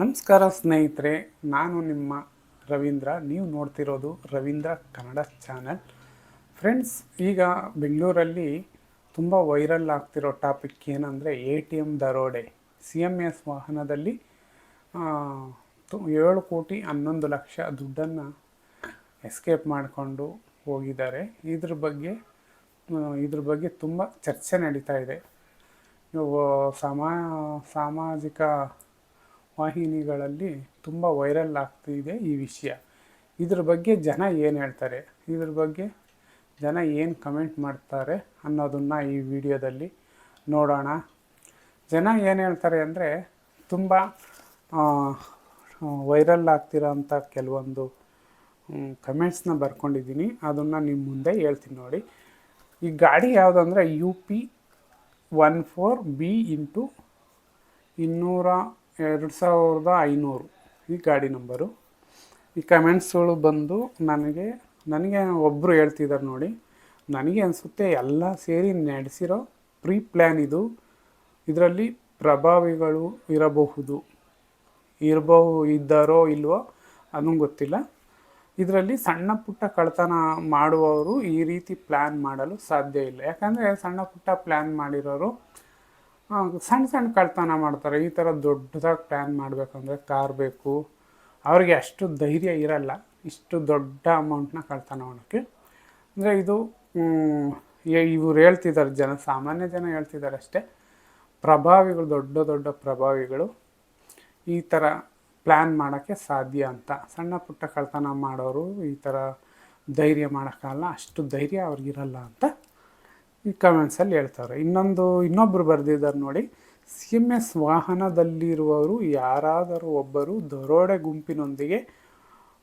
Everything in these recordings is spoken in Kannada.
ನಮಸ್ಕಾರ ಸ್ನೇಹಿತರೆ, ನಾನು ನಿಮ್ಮ ರವೀಂದ್ರ. ನೀವು ನೋಡ್ತಿರೋದು ರವೀಂದ್ರ ಕನ್ನಡ ಚಾನಲ್. ಫ್ರೆಂಡ್ಸ್ ಈಗ ಬೆಂಗಳೂರಲ್ಲಿ ತುಂಬ ವೈರಲ್ ಆಗ್ತಿರೋ ಟಾಪಿಕ್ ಏನಂದರೆ ಎ ಟಿ ಎಂ ದರೋಡೆ. ಸಿ ಎಂ ಎಸ್ ವಾಹನದಲ್ಲಿ ಏಳು ಕೋಟಿ ಹನ್ನೊಂದು ಲಕ್ಷ ದುಡ್ಡನ್ನು ಎಸ್ಕೇಪ್ ಮಾಡಿಕೊಂಡು ಹೋಗಿದ್ದಾರೆ. ಇದ್ರ ಬಗ್ಗೆ ಇದ್ರ ಬಗ್ಗೆ ತುಂಬ ಚರ್ಚೆ ನಡೀತಾ ಇದೆ. ಸಮಾ, ಸಾಮಾಜಿಕ ವಾಹಿನಿಗಳಲ್ಲಿ ತುಂಬ ವೈರಲ್ ಆಗ್ತಿದೆ ಈ ವಿಷಯ. ಇದ್ರ ಬಗ್ಗೆ ಜನ ಏನು ಹೇಳ್ತಾರೆ? ಇದ್ರ ಬಗ್ಗೆ ಜನ ಏನು ಕಮೆಂಟ್ ಮಾಡ್ತಾರೆ ಅನ್ನೋದನ್ನು ಈ ವಿಡಿಯೋದಲ್ಲಿ ನೋಡೋಣ. ಜನ ಏನು ಹೇಳ್ತಾರೆ ಅಂದರೆ ತುಂಬ ವೈರಲ್ ಆಗ್ತಿರೋಂಥ ಕೆಲವೊಂದು ಕಮೆಂಟ್ಸ್ನ ಬರ್ಕೊಂಡಿದ್ದೀನಿ. ಅದನ್ನು ನಿಮ್ಮ ಮುಂದೆ ಹೇಳ್ತೀನಿ ನೋಡಿ. ಈ ಗಾಡಿ ಯಾವುದಂದ್ರೆ U P one four B into ಇನ್ನೂರ ಎರಡು ಸಾವಿರದ ಐನೂರು. ಈ ಗಾಡಿ ನಂಬರು. ಈ ಕಮೆಂಟ್ಸ್ಗಳು ಬಂದು ನನಗೆ ನನಗೆ ಒಬ್ಬರು ಹೇಳ್ತಿದ್ದಾರೆ ನೋಡಿ, ನನಗೆ ಅನಿಸುತ್ತೆ ಎಲ್ಲ ಸೇರಿ ನಡೆಸಿರೋ ಪ್ರೀ ಪ್ಲ್ಯಾನ್ ಇದು. ಇದರಲ್ಲಿ ಪ್ರಭಾವಿಗಳು ಇರಬಹುದು. ಇರಬಹು ಇದ್ದಾರೋ ಇಲ್ವೋ ಅದನ್ನು ಗೊತ್ತಿಲ್ಲ. ಇದರಲ್ಲಿ ಸಣ್ಣ ಪುಟ್ಟ ಕಳ್ತನ ಮಾಡುವವರು ಈ ರೀತಿ ಪ್ಲ್ಯಾನ್ ಮಾಡಲು ಸಾಧ್ಯ ಇಲ್ಲ. ಯಾಕಂದರೆ ಸಣ್ಣ ಪುಟ್ಟ ಪ್ಲ್ಯಾನ್ ಮಾಡಿರೋರು ಸಣ್ಣ ಸಣ್ಣ ಕಳ್ತನ ಮಾಡ್ತಾರೆ. ಈ ಥರ ದೊಡ್ಡದಾಗಿ ಪ್ಲ್ಯಾನ್ ಮಾಡಬೇಕಂದ್ರೆ ಕಾರ್ ಬೇಕು. ಅವ್ರಿಗೆ ಅಷ್ಟು ಧೈರ್ಯ ಇರಲ್ಲ. ಇಷ್ಟು ದೊಡ್ಡ ಅಮೌಂಟ್ನ ಕಳ್ತನ ಮಾಡೋಕ್ಕೆ ಅಂದರೆ ಇದು ಇವರು ಹೇಳ್ತಿದ್ದಾರೆ, ಜನ, ಸಾಮಾನ್ಯ ಜನ ಹೇಳ್ತಿದ್ದಾರೆ ಅಷ್ಟೇ. ಪ್ರಭಾವಿಗಳು, ದೊಡ್ಡ ದೊಡ್ಡ ಪ್ರಭಾವಿಗಳು ಈ ಥರ ಪ್ಲ್ಯಾನ್ ಮಾಡೋಕ್ಕೆ ಸಾಧ್ಯ ಅಂತ. ಸಣ್ಣ ಪುಟ್ಟ ಕಳ್ತನ ಮಾಡೋರು ಈ ಥರ ಧೈರ್ಯ ಮಾಡೋಕ್ಕಲ್ಲ ಅಷ್ಟು ಧೈರ್ಯ ಅವ್ರಿಗಿರಲ್ಲ ಅಂತ ಈ ಕಮೆಂಟ್ಸಲ್ಲಿ ಹೇಳ್ತಾರೆ. ಇನ್ನೊಂದು ಇನ್ನೊಬ್ಬರು ಬರೆದಿದ್ದಾರೆ ನೋಡಿ. ಸಿ ಎಂ ಎಸ್ ವಾಹನದಲ್ಲಿರುವವರು ಯಾರಾದರೂ ಒಬ್ಬರು ದರೋಡೆ ಗುಂಪಿನೊಂದಿಗೆ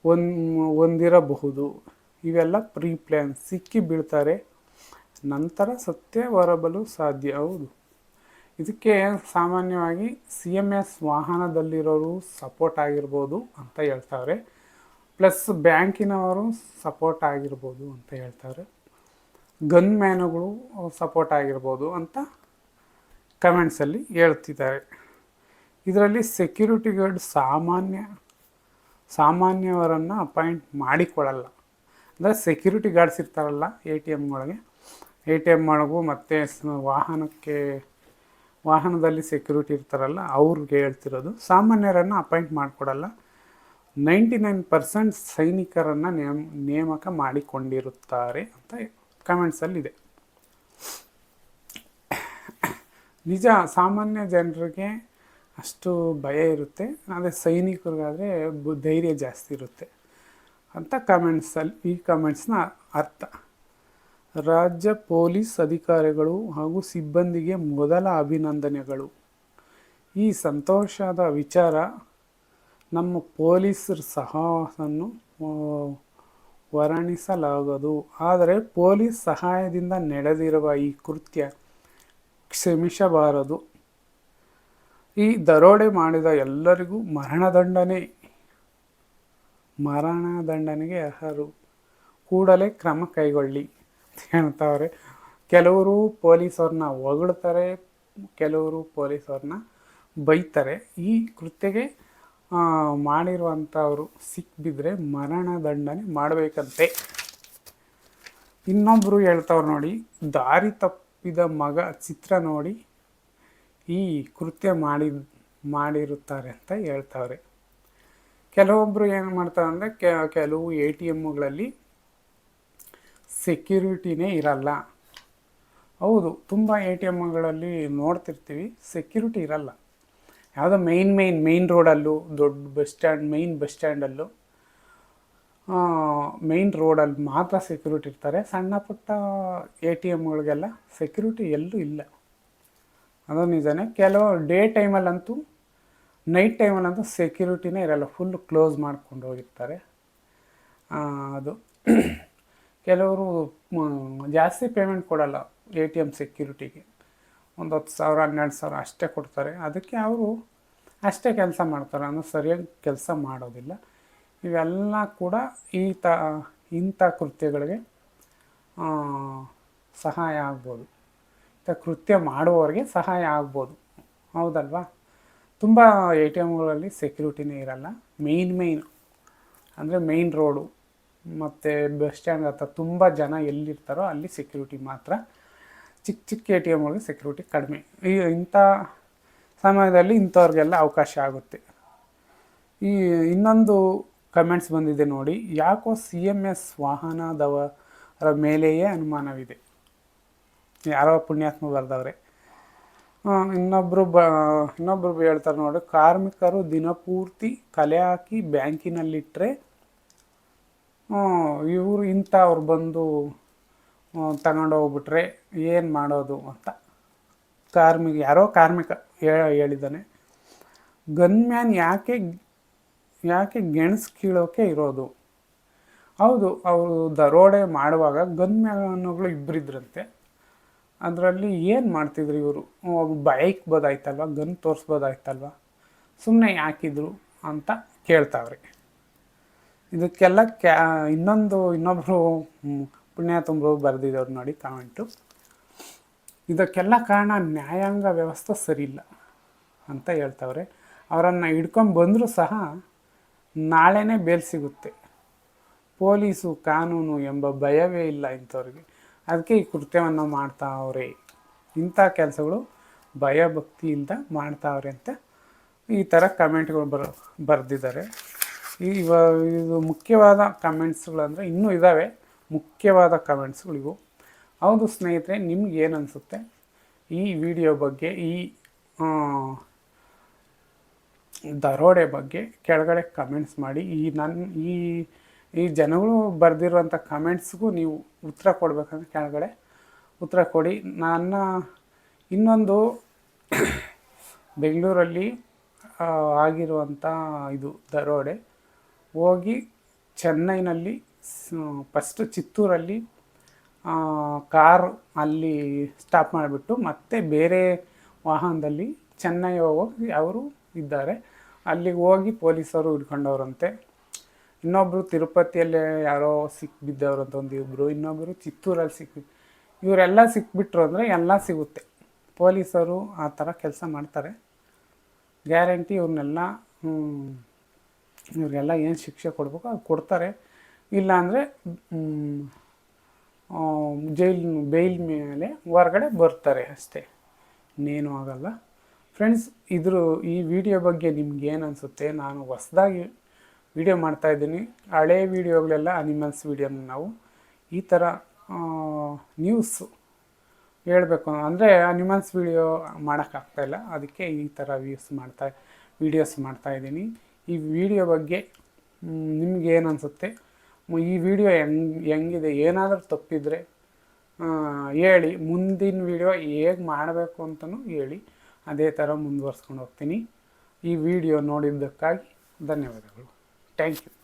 ಒಂದು ಹೊಂದಿರಬಹುದು ಇವೆಲ್ಲ ಪ್ರೀ ಪ್ಲ್ಯಾನ್ ಸಿಕ್ಕಿ ಬೀಳ್ತಾರೆ. ನಂತರ ಸತ್ಯ ಹೊರಬಲು ಸಾಧ್ಯ. ಹೌದು. ಇದಕ್ಕೆ ಸಾಮಾನ್ಯವಾಗಿ ಸಿ ಎಂ ಎಸ್ ವಾಹನದಲ್ಲಿರೋರು ಸಪೋರ್ಟ್ ಆಗಿರ್ಬೋದು ಅಂತ ಹೇಳ್ತಾರೆ. ಪ್ಲಸ್ ಬ್ಯಾಂಕಿನವರು ಸಪೋರ್ಟ್ ಆಗಿರ್ಬೋದು ಅಂತ ಹೇಳ್ತಾರೆ. ಗನ್ ಮ್ಯಾನುಗಳು ಸಪೋರ್ಟ್ ಆಗಿರ್ಬೋದು ಅಂತ ಕಮೆಂಟ್ಸಲ್ಲಿ ಹೇಳ್ತಿದ್ದಾರೆ. ಇದರಲ್ಲಿ ಸೆಕ್ಯೂರಿಟಿ ಗಾರ್ಡ್ ಸಾಮಾನ್ಯ, ಸಾಮಾನ್ಯವರನ್ನು ಅಪಾಯಿಂಟ್ ಮಾಡಿಕೊಳ್ಳಲ್ಲ. ಅಂದರೆ ಸೆಕ್ಯೂರಿಟಿ ಗಾರ್ಡ್ಸ್ ಇರ್ತಾರಲ್ಲ ಎ ಟಿ ಎಮ್ಗಳಿಗೆ ಎ ಟಿ ಎಂ ಒಳಗೂ ಮತ್ತು ವಾಹನಕ್ಕೆ, ವಾಹನದಲ್ಲಿ ಸೆಕ್ಯೂರಿಟಿ ಇರ್ತಾರಲ್ಲ, ಅವ್ರಿಗೆ ಹೇಳ್ತಿರೋದು. ಸಾಮಾನ್ಯರನ್ನು ಅಪಾಯಿಂಟ್ ಮಾಡಿಕೊಡಲ್ಲ. ನೈಂಟಿ ನೈನ್ ಪರ್ಸೆಂಟ್ ಸೈನಿಕರನ್ನು ನೇಮ, ನೇಮಕ ಮಾಡಿಕೊಂಡಿರುತ್ತಾರೆ ಅಂತ ಕಮೆಂಟ್ಸಲ್ಲಿದೆ ನಿಜ ಸಾಮಾನ್ಯ ಜನರಿಗೆ ಅಷ್ಟು ಭಯ ಇರುತ್ತೆ. ಆದರೆ ಸೈನಿಕರಿಗಾದರೆ ಬು ಧೈರ್ಯ ಜಾಸ್ತಿ ಇರುತ್ತೆ ಅಂತ ಕಮೆಂಟ್ಸಲ್ಲಿ ಈ ಕಮೆಂಟ್ಸ್ನ ಅರ್ಥ. ರಾಜ್ಯ ಪೊಲೀಸ್ ಅಧಿಕಾರಿಗಳು ಹಾಗೂ ಸಿಬ್ಬಂದಿಗೆ ಮೊದಲ ಅಭಿನಂದನೆಗಳು. ಈ ಸಂತೋಷದ ವಿಚಾರ ನಮ್ಮ ಪೊಲೀಸರ ಸಾಹಸನ್ನು ಆ, ವರ್ಣಿಸಲಾಗದು. ಆದರೆ ಪೊಲೀಸ್ ಸಹಾಯದಿಂದ ನಡೆದಿರುವ ಈ ಕೃತ್ಯ ಕ್ಷಮಿಸಬಾರದು. ಈ ದರೋಡೆ ಮಾಡಿದ ಎಲ್ಲರಿಗೂ ಮರಣದಂಡನೆ, ಮರಣದಂಡನೆಗೆ ಅರ್ಹರು. ಕೂಡಲೇ ಕ್ರಮ ಕೈಗೊಳ್ಳಿ ಹೇಳ್ತಾವ್ರೆ ಕೆಲವರು ಪೊಲೀಸವ್ರನ್ನ ಹೊಗಳ್ತಾರೆ, ಕೆಲವರು ಪೊಲೀಸವ್ರನ್ನ ಬೈತಾರೆ. ಈ ಕೃತ್ಯಗೆ ಮಾಡಿರುವಂಥವ್ರು ಸಿಕ್ಕಿದ್ರೆ ಮರಣದಂಡನೆ ಮಾಡಬೇಕಂತೆ. ಇನ್ನೊಬ್ಬರು ಹೇಳ್ತಾವ್ರು ನೋಡಿ, ದಾರಿ ತಪ್ಪಿದ ಮಗ ಚಿತ್ರ ನೋಡಿ ಈ ಕೃತ್ಯ ಮಾಡಿ, ಮಾಡಿರುತ್ತಾರೆ ಅಂತ ಹೇಳ್ತಾವ್ರೆ. ಕೆಲವೊಬ್ಬರು ಏನು ಮಾಡ್ತಾರೆ ಅಂದರೆ ಕೆಲವು ಎ ಟಿ ಎಮ್ಗಳಲ್ಲಿ ಸೆಕ್ಯೂರಿಟಿನೇ ಇರಲ್ಲ. ಹೌದು, ತುಂಬ ಎ ಟಿ ಎಮ್ಗಳಲ್ಲಿ ನೋಡ್ತಿರ್ತೀವಿ, ಸೆಕ್ಯೂರಿಟಿ ಇರಲ್ಲ. ಯಾವುದೋ ಮೈನ್ ಮೈನ್ ಮೈನ್ ರೋಡಲ್ಲೂ ದೊಡ್ಡ ಬಸ್ ಸ್ಟ್ಯಾಂಡ್ ಮೈನ್ ಬಸ್ ಸ್ಟ್ಯಾಂಡಲ್ಲೂ ಮೈನ್ ರೋಡಲ್ಲಿ ಮಾತ್ರ ಸೆಕ್ಯೂರಿಟಿ ಇರ್ತಾರೆ. ಸಣ್ಣ ಪುಟ್ಟ ಎ ಟಿ ಎಮ್ಗಳಿಗೆಲ್ಲ ಸೆಕ್ಯೂರಿಟಿ ಎಲ್ಲೂ ಇಲ್ಲ. ಅದು ನಿಜನೇ. ಕೆಲವು ಡೇ ಟೈಮಲ್ಲಂತೂ ನೈಟ್ ಟೈಮಲ್ಲಂತೂ ಸೆಕ್ಯೂರಿಟಿನೇ ಇರಲ್ಲ. ಫುಲ್ ಕ್ಲೋಸ್ ಮಾಡ್ಕೊಂಡು ಹೋಗಿರ್ತಾರೆ. ಅದು. ಕೆಲವರು ಜಾಸ್ತಿ ಪೇಮೆಂಟ್ ಕೊಡಲ್ಲ ಎ ಟಿ ಎಂ ಸೆಕ್ಯೂರಿಟಿಗೆ ಒಂದು ಹತ್ತು ಸಾವಿರ, ಹನ್ನೆರಡು ಸಾವಿರ ಅಷ್ಟೇ ಕೊಡ್ತಾರೆ. ಅದಕ್ಕೆ ಅವರು ಅಷ್ಟೇ ಕೆಲಸ ಮಾಡ್ತಾರೆ, ಅಂದರೆ ಸರಿಯಾಗಿ ಕೆಲಸ ಮಾಡೋದಿಲ್ಲ. ಇವೆಲ್ಲ ಕೂಡ ಈ ತ, ಇಂಥ ಕೃತ್ಯಗಳಿಗೆ ಸಹಾಯ ಆಗ್ಬೋದು. ಇಂಥ ಕೃತ್ಯ ಮಾಡುವವರಿಗೆ ಸಹಾಯ ಆಗ್ಬೋದು. ಹೌದಲ್ವಾ? ತುಂಬ ಎ ಟಿ ಎಮ್ಗಳಲ್ಲಿ ಸೆಕ್ಯೂರಿಟಿನೇ ಇರಲ್ಲ. ಮೇಯ್ನ್ ಮೇಯ್ನ್ ಅಂದರೆ ಮೇಯ್ನ್ ರೋಡು, ಮತ್ತು ಬಸ್ ಸ್ಟ್ಯಾಂಡ್ ಹತ್ರ ತುಂಬ ಜನ ಎಲ್ಲಿರ್ತಾರೋ ಅಲ್ಲಿ ಸೆಕ್ಯೂರಿಟಿ ಮಾತ್ರ. ಚಿಕ್ಕ ಚಿಕ್ಕ ಎ ಟಿ ಎಮ್ಗಳಿಗೆ ಸೆಕ್ಯೂರಿಟಿ ಕಡಿಮೆ. ಈ ಇಂಥ ಸಮಯದಲ್ಲಿ ಇಂಥವ್ರಿಗೆಲ್ಲ ಅವಕಾಶ ಆಗುತ್ತೆ. ಈ ಇನ್ನೊಂದು ಕಮೆಂಟ್ಸ್ ಬಂದಿದೆ ನೋಡಿ, ಯಾಕೋ ಸಿ ಎಂ ಎಸ್ ವಾಹನದವರ ಮೇಲೆಯೇ ಅನುಮಾನವಿದೆ. ಯಾರೋ ಪುಣ್ಯಾತ್ಮ ಬರೆದವ್ರೆ. ಇನ್ನೊಬ್ಬರು ಬ ಇನ್ನೊಬ್ಬರು ಹೇಳ್ತಾರೆ ನೋಡಿ, ಕಾರ್ಮಿಕರು ದಿನಪೂರ್ತಿ ಕಲೆ ಹಾಕಿ ಬ್ಯಾಂಕಿನಲ್ಲಿಟ್ಟರೆ ಇವರು ಇಂಥವ್ರು ಬಂದು ತಗೊಂಡೋಗ್ಬಿಟ್ರೆ ಏನು ಮಾಡೋದು ಅಂತ. ಕಾರ್ಮಿಕ, ಯಾರೋ ಕಾರ್ಮಿಕ ಹೇಳಿದ್ದಾನೆ ಗನ್ಮ್ಯಾನ್ ಯಾಕೆ ಯಾಕೆ ಗೆಣಸು ಕೀಳೋಕೆ ಇರೋದು? ಹೌದು, ಅವರು ದರೋಡೆ ಮಾಡುವಾಗ ಗನ್ಮ್ಯಾನ್ಗಳು ಇಬ್ಬರಿದ್ರಂತೆ ಅದರಲ್ಲಿ ಏನು ಮಾಡ್ತಿದ್ರು ಇವರು? ಬೈಕ್ ಬದಾಯ್ತಲ್ವ, ಗನ್ ತೋರಿಸ್ಬೋದಾಯ್ತಲ್ವ? ಸುಮ್ಮನೆ ಯಾಕಿದ್ರು ಅಂತ ಕೇಳ್ತಾವ್ರಿ. ಇದಕ್ಕೆಲ್ಲ ಕ್ಯಾ, ಇನ್ನೊಂದು ಇನ್ನೊಬ್ಬರು ಪುಣ್ಯಾತುಂಬರು ಬರೆದಿದ್ದವ್ರು ನೋಡಿ, ಕಾಮೆಂಟು. ಇದಕ್ಕೆಲ್ಲ ಕಾರಣ ನ್ಯಾಯಾಂಗ ವ್ಯವಸ್ಥೆ ಸರಿಯಿಲ್ಲ ಅಂತ ಹೇಳ್ತವ್ರೆ. ಅವರನ್ನು ಹಿಡ್ಕೊಂಡು ಬಂದರೂ ಸಹ ನಾಳೆನೇ ಬೇಲ್ ಸಿಗುತ್ತೆ. ಪೊಲೀಸು ಕಾನೂನು ಎಂಬ ಭಯವೇ ಇಲ್ಲ ಇಂಥವ್ರಿಗೆ. ಅದಕ್ಕೆ ಈ ಕೃತ್ಯವನ್ನು ಮಾಡ್ತಾವ್ರೆ. ಇಂಥ ಕೆಲಸಗಳು ಭಯ ಭಕ್ತಿಯಿಂದ ಮಾಡ್ತಾವ್ರೆ ಅಂತ ಈ ಥರ ಕಮೆಂಟ್ಗಳು ಬರ, ಬರೆದಿದ್ದಾರೆ. ಇವ, ಇದು ಮುಖ್ಯವಾದ ಕಮೆಂಟ್ಸ್ಗಳಂದರೆ ಇನ್ನೂ ಇದ್ದಾವೆ ಮುಖ್ಯವಾದ ಕಮೆಂಟ್ಸ್ಗಳಿವು. ಹೌದು ಸ್ನೇಹಿತರೆ, ನಿಮ್ಗೆ ಏನು ಅನಿಸುತ್ತೆ? ಈ ವಿಡಿಯೋ ಬಗ್ಗೆ, ಈ ದರೋಡೆ ಬಗ್ಗೆ ಕೆಳಗಡೆ ಕಮೆಂಟ್ಸ್ ಮಾಡಿ. ಈ ನನ್ನ ಈ ಈ ಜನಗಳು ಬರೆದಿರುವಂಥ ಕಮೆಂಟ್ಸ್ಗೂ ನೀವು ಉತ್ತರ ಕೊಡಬೇಕಂದ್ರೆ ಕೆಳಗಡೆ ಉತ್ತರ ಕೊಡಿ. ನನ್ನ ಇನ್ನೊಂದು ಬೆಂಗಳೂರಲ್ಲಿ ಆಗಿರುವಂಥ ಇದು ದರೋಡೆ. ಹೋಗಿ ಚೆನ್ನೈನಲ್ಲಿ ಫಸ್ಟ್ ಚಿತ್ತೂರಲ್ಲಿ ಕಾರ್ ಅಲ್ಲಿ ಸ್ಟಾಪ್ ಮಾಡಿಬಿಟ್ಟು ಮತ್ತೆ ಬೇರೆ ವಾಹನದಲ್ಲಿ ಚೆನ್ನೈ ಹೋಗಿ ಅವರು ಇದ್ದಾರೆ. ಅಲ್ಲಿಗೆ ಹೋಗಿ ಪೊಲೀಸರು ಹಿಡ್ಕೊಂಡವ್ರಂತೆ. ಇನ್ನೊಬ್ಬರು ತಿರುಪತಿಯಲ್ಲೇ ಯಾರೋ ಸಿಕ್ಬಿದ್ದವ್ರಂತ ಒಂದು ಇಬ್ಬರು ಇನ್ನೊಬ್ಬರು ಚಿತ್ತೂರಲ್ಲಿ ಸಿಕ್ಕಿ ಇವರೆಲ್ಲ ಸಿಕ್ಬಿಟ್ರು ಅಂದರೆ ಎಲ್ಲ ಸಿಗುತ್ತೆ. ಪೊಲೀಸರು ಆ ಥರ ಕೆಲಸ ಮಾಡ್ತಾರೆ. ಗ್ಯಾರಂಟಿ ಇವ್ರನ್ನೆಲ್ಲ ಇವ್ರಿಗೆಲ್ಲ ಏನು ಶಿಕ್ಷೆ ಕೊಡಬೇಕು ಅದು ಕೊಡ್ತಾರೆ. ಇಲ್ಲಾಂದರೆ ಜೈಲ್ ಬೇಲ್ ಮೇಲೆ ಹೊರಗಡೆ ಬರ್ತಾರೆ ಅಷ್ಟೇ. ಇನ್ನೇನು ಆಗಲ್ಲ. ಫ್ರೆಂಡ್ಸ್ ಇದ್ರ ಈ ವಿಡಿಯೋ ಬಗ್ಗೆ ನಿಮ್ಗೆ ಏನು ಅನಿಸುತ್ತೆ? ನಾನು ಹೊಸದಾಗಿ ವಿಡಿಯೋ ಮಾಡ್ತಾಯಿದ್ದೀನಿ ಹಳೆ ವಿಡಿಯೋಗಳೆಲ್ಲ ಅನಿಮಲ್ಸ್ ವಿಡಿಯೋನ ನಾವು. ಈ ಥರ ನ್ಯೂಸು ಹೇಳಬೇಕು ಅಂದರೆ ಅನಿಮಲ್ಸ್ ವಿಡಿಯೋ ಮಾಡೋಕ್ಕಾಗ್ತಾಯಿಲ್ಲ ಅದಕ್ಕೆ ಈ ಥರ ವ್ಯೂಸ್ ಮಾಡ್ತಾ ವೀಡಿಯೋಸ್ ಮಾಡ್ತಾಯಿದ್ದೀನಿ ಈ ವಿಡಿಯೋ ಬಗ್ಗೆ ನಿಮ್ಗೆ ಏನು ಅನಿಸುತ್ತೆ? ಈ ವಿಡಿಯೋ ಹೆಂಗ್, ಹೆಂಗಿದೆ? ಏನಾದರೂ ತಪ್ಪಿದರೆ ಹೇಳಿ. ಮುಂದಿನ ವಿಡಿಯೋ ಹೇಗೆ ಮಾಡಬೇಕು ಅಂತಲೂ ಹೇಳಿ. ಅದೇ ಥರ ಮುಂದುವರ್ಸ್ಕೊಂಡು ಹೋಗ್ತೀನಿ. ಈ ವಿಡಿಯೋ ನೋಡಿದ್ದಕ್ಕಾಗಿ ಧನ್ಯವಾದಗಳು. Thank you